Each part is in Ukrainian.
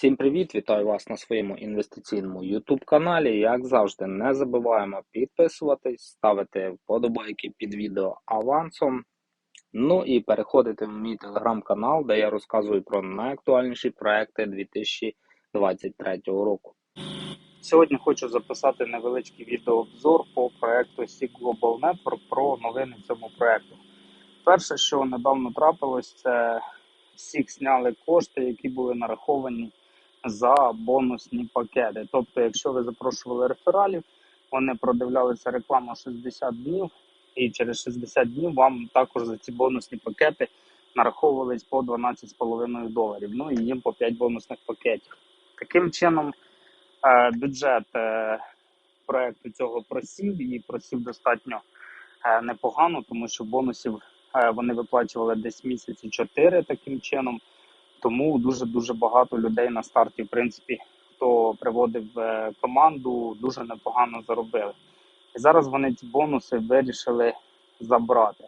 Всім привіт! Вітаю вас на своєму інвестиційному YouTube каналі. Як завжди, не забуваємо підписуватись, ставити вподобайки під відео авансом. Ну і переходити в мій телеграм-канал, де я розказую про найактуальніші проекти 2023 року. Сьогодні хочу записати невеличкий відеообзор по проекту Sea Global Network про новини цьому проекту. Перше, що недавно трапилось, це всіх зняли кошти, які були нараховані за бонусні пакети. Тобто, якщо ви запрошували рефералів, вони продивлялися рекламу 60 днів, і через 60 днів вам також за ці бонусні пакети нараховувались по 12,5 доларів. Ну і їм по 5 бонусних пакетів. Таким чином, е, бюджет е, проекту цього просів і просів достатньо е, непогано, тому що бонусів вони виплачували десь місяці 4 таким чином. Тому дуже дуже багато людей на старті, в принципі, хто приводив е, команду, дуже непогано заробили. І зараз вони ці бонуси вирішили забрати.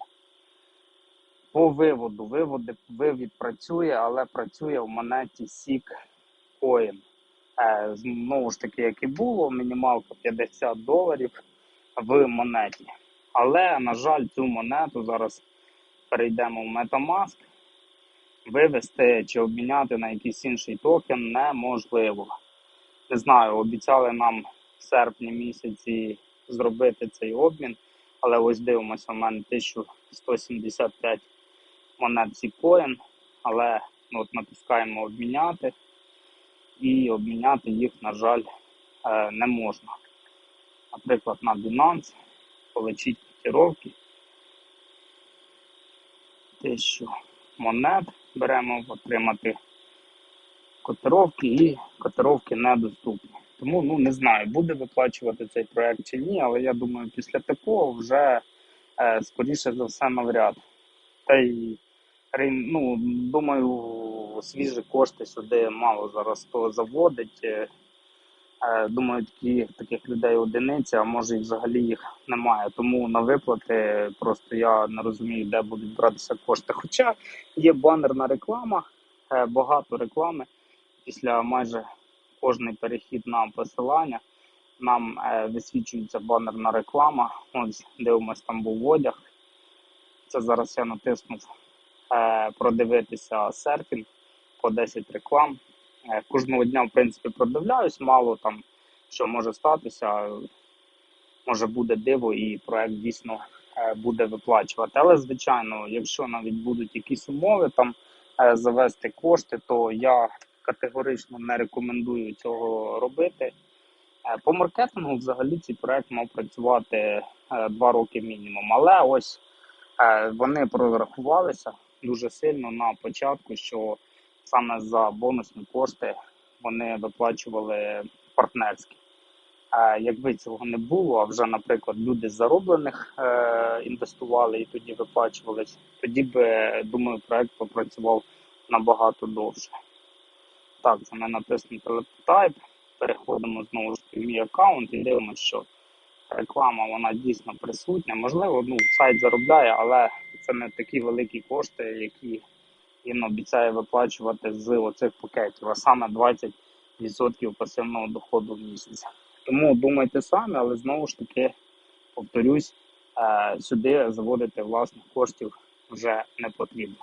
По виводу. Виводи, вивід працює, але працює в монеті SIG Coin. Е, знову ж таки, як і було, мінімалка 50 доларів в монеті. Але, на жаль, цю монету зараз перейдемо в Metamask вивести чи обміняти на якийсь інший токен неможливо. Не знаю, обіцяли нам в серпні місяці зробити цей обмін, але ось дивимося, у мене 1175 монет Zcoin, але ну, от натискаємо обміняти, і обміняти їх, на жаль, е, не можна. Наприклад, на Binance полечить котировки. 1000 монет беремо отримати котировки і котировки недоступні. Тому ну не знаю, буде виплачувати цей проект чи ні, але я думаю, після такого вже е, скоріше за все навряд. Та й ну, думаю, свіжі кошти сюди мало зараз хто заводить. Е, думаю, такі, таких людей одиниця, а може і взагалі їх немає. Тому на виплати просто я не розумію, де будуть братися кошти. Хоча є банерна реклама, е, багато реклами. Після майже кожний перехід на посилання нам е, висвічується банерна реклама. Ось дивимось, там був одяг. Це зараз я натиснув продивитися серфінг по 10 реклам. Е, кожного дня, в принципі, продивляюсь, мало там що може статися. Може буде диво, і проект дійсно е, буде виплачувати. Але, звичайно, якщо навіть будуть якісь умови там е, завести кошти, то я категорично не рекомендую цього робити. По маркетингу взагалі цей проект мав працювати два роки мінімум. Але ось вони прорахувалися дуже сильно на початку, що саме за бонусні кошти вони виплачували партнерські. А якби цього не було, а вже, наприклад, люди з зароблених е, інвестували і тоді виплачувались, тоді би, думаю, проект попрацював набагато довше. Так, це ми натиснути Type, переходимо знову ж в мій аккаунт і дивимося, що реклама вона дійсно присутня. Можливо, ну, сайт заробляє, але це не такі великі кошти, які він обіцяє виплачувати з оцих пакетів, а саме 20% пасивного доходу в місяць. Тому думайте самі, але знову ж таки повторюсь, е, сюди заводити власних коштів вже не потрібно.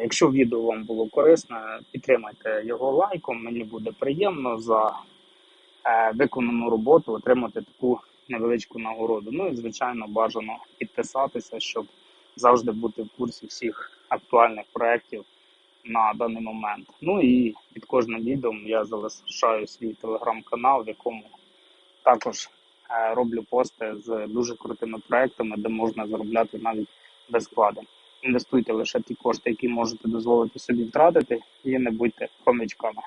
Якщо відео вам було корисне, підтримайте його лайком. Мені буде приємно за е, виконану роботу отримати таку невеличку нагороду. Ну і звичайно бажано підписатися, щоб завжди бути в курсі всіх актуальних проєктів на даний момент. Ну і під кожним відео я залишаю свій телеграм-канал, в якому також е, роблю пости з дуже крутими проектами, де можна заробляти навіть без складу. Інвестуйте лише ті кошти, які можете дозволити собі втратити, і не будьте хомячками.